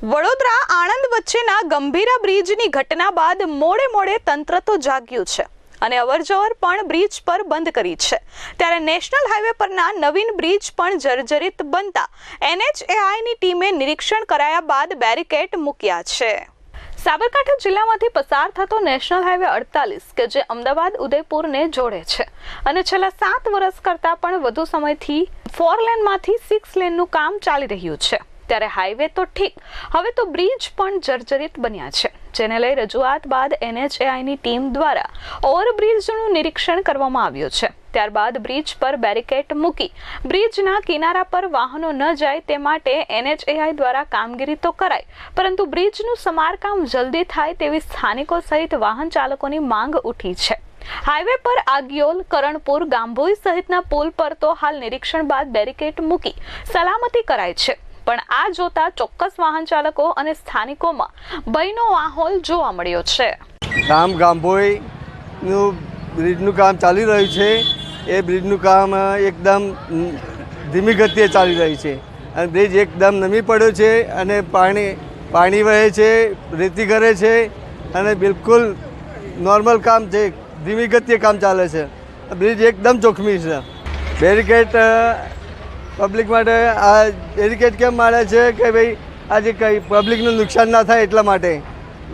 વડોદરા આણંદ વચ્ચેના ગંભીરા બ્રિજની ઘટના બાદ મોડે મોડે તંત્ર તો જાગ્યું છે અને અવરજવર પણ બ્રિજ પર બંધ કરી છે. ત્યારે નેશનલ હાઈવે પરના નવીન બ્રિજ પણ જર્જરિત બનતા એનએચએઆઈની ટીમે નિરીક્ષણ કરાયા બાદ બેરિકેડ મૂક્યા છે. સાબરકાંઠા જિલ્લામાંથી પસાર થતો નેશનલ હાઈવે અડતાલીસ, કે જે અમદાવાદ, ઉદયપુરને જોડે છે અને છેલ્લા સાત વર્ષ કરતાં પણ વધુ સમયથી ફોર લેનમાંથી સિક્સ લેનનું કામ ચાલી રહ્યું છે. ત્યારે હાઈવે તો ઠીક. હવે તો બ્રિજ પણ જર્જરિત બન્યા છે. જેને લઈ રજૂઆત બાદ એનએચએઆઈની ટીમ દ્વારા ઓવરબ્રિજનું નિરીક્ષણ કરવામાં આવ્યું છે. ત્યારબાદ બ્રિજ પર બેરિકેડ મૂકી બ્રિજના કિનારા પર વાહનો ન જાય તે માટે એનએચએઆઈ દ્વારા કામગીરી તો કરાય પરંતુ બ્રિજનું સમારકામ જલ્દી થાય તેવી સ્થાનિકો સહિત વાહન ચાલકોની માંગ ઉઠી છે. હાઈવે પર આગિયોલ, કરણપુર, ગાંભોઈ સહિતના પુલ પર તો હાલ નિરીક્ષણ બાદ બેરિકેડ મૂકી સલામતી કરાય છે. પણ આ જોતા ચોક્કસ વાહન ચાલકો અને સ્થાનિકોમાં ભયનો માહોલ જોવા મળ્યો છે. ગામ ગાંભોઈનું બ્રિજનું કામ ચાલી રહ્યું છે. એ બ્રિજનું કામ એકદમ ધીમી ગતિએ ચાલી રહ્યું છે. અને બ્રિજ એકદમ નમી પડ્યો છે અને પાણી પાણી વહે છે, રેતી કરે છે અને બિલકુલ નોર્મલ કામ છે, ધીમી ગતિએ કામ ચાલે છે. બ્રિજ એકદમ જોખમી છે. બેરિકેડ પબ્લિક માટે આ બેરિકેડ કેમ મારે છે કે ભાઈ આજે કંઈ પબ્લિકનું નુકસાન ના થાય એટલા માટે.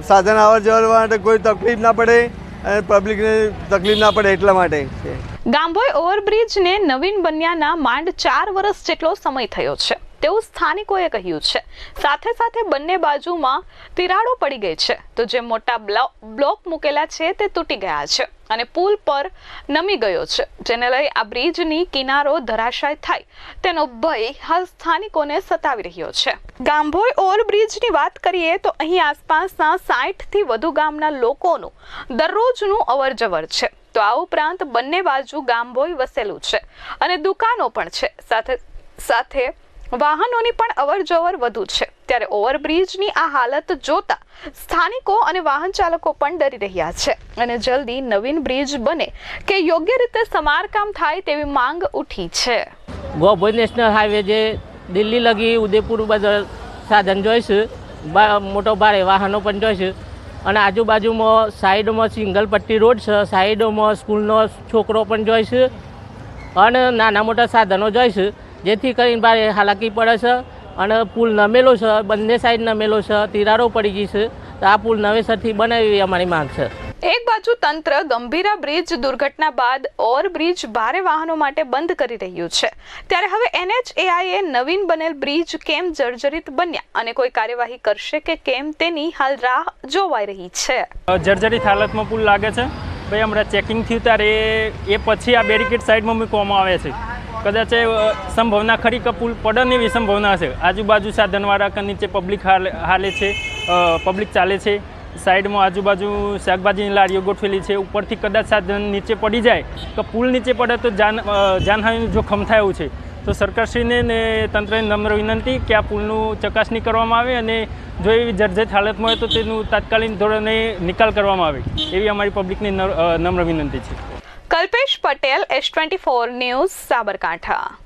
સાધન આવર જવર માટે કોઈ તકલીફ ના પડે અને પબ્લિકને તકલીફ ના પડે એટલા માટે ગામભોઈ ઓવરબ્રિજને નવીન બન્યાના માંડ ચાર વર્ષ જેટલો સમય થયો છે. તેવું સ્થાનિકોએ કહ્યું છે. સાથે સાથે બંને બાજુમાં તિરાડો પડી ગઈ છે. તો જે મોટા બ્લો- બ્લોક મૂકેલા છે તે તૂટી ગયા છે અને પુલ પર નમી ગયો છે. જેને લઈ આ બ્રિજની કિનારો ધરાશાય થાય. તેનો ભય હાલ સ્થાનિકોને સતાવી રહ્યો છે. ગાંભોઈ ઓવરબ્રિજની વાત કરીએ તો અહીં આસપાસના સાઠથી વધુ ગામના લોકોનું દરરોજનું અવરજવર છે. તો આ ઉપરાંત બંને બાજુ ગામભોઈ વસેલું છે. અને દુકાનો પણ છે. સાથે સાથે વાહનોની પણ અવરજવર વધુ છે. ત્યારે ઓવરબ્રિજની આ હાલત જોતા સ્થાનિકો અને વાહન ચાલકો પણ ડરી રહ્યા છે. અને જલ્દી નવીન બ્રિજ બને કે યોગ્ય રીતે સમારકામ થાય તેવી માંગ ઉઠી છે. ગોભોઈ નેશનલ હાઈવે જે દિલ્હી લગી ઉદયપુર બધા સાધન જોઈશું. મોટો ભારે વાહનો પણ જોઈશું. અને આજુબાજુમાં સાઈડમાં સિંગલ પટ્ટી રોડ છે. સાઈડોમાં સ્કૂલનો છોકરો પણ જોઈશું. અને નાના મોટા સાધનો જોઈશું. જેથી કરીને ભારે હાલાકી પડે છે અને પુલ નમેલો છે બંને સાઈડ નમેલો છે તિરાડો પડી ગઈ છે. તો આ પુલ નવેસરથી બનાવી એવી અમારી માંગ છે. એક બાજુ તંત્ર ગંભીરા બ્રિજ દુર્ઘટના બાદ ઓવરબ્રિજ ભારે વાહનો માટે બંધ કરી રહ્યું છે. ત્યારે હવે એનએચએઆઈએ નવીન બનેલ બ્રિજ કેમ જર્જરિત બન્યા અને કોઈ કાર્યવાહી કરશે કે કેમ તેની હાલ રાહ જોવાઈ રહી છે. જર્જરિત હાલતમાં પુલ લાગે છે. ભાઈ હમણાં ચેકિંગ થયું ત્યારે એ પછી આ બેરિકેડ સાઈડમાં મૂકવામાં આવે છે. કદાચ એ સંભાવના ખરી કે પુલ પડે ને એવી સંભાવના છે આજુબાજુ સાધનવાળા કે નીચે પબ્લિક હાલે છે પબ્લિક ચાલે છે. સાઈડમાં આજુબાજુ શાકભાજીની લારીઓ ગોઠવેલી છે. ઉપરથી કદાચ સાધન નીચે પડી જાય તો પુલ નીચે પડે તો જાન જાનહાનિનું જોખમ થાય એવું છે. તો સરકારશ્રીને ને તંત્રને નમ્ર વિનંતી કે આ પુલનું ચકાસણી કરવામાં આવે અને જો એવી જર્જરિત હાલતમાં હોય તો તેનું તાત્કાલિક ધોરણે નિકાલ કરવામાં આવે. એવી અમારી પબ્લિકની નમ્ર વિનંતી છે. Kalpesh Patel S twenty four news Sabarkantha.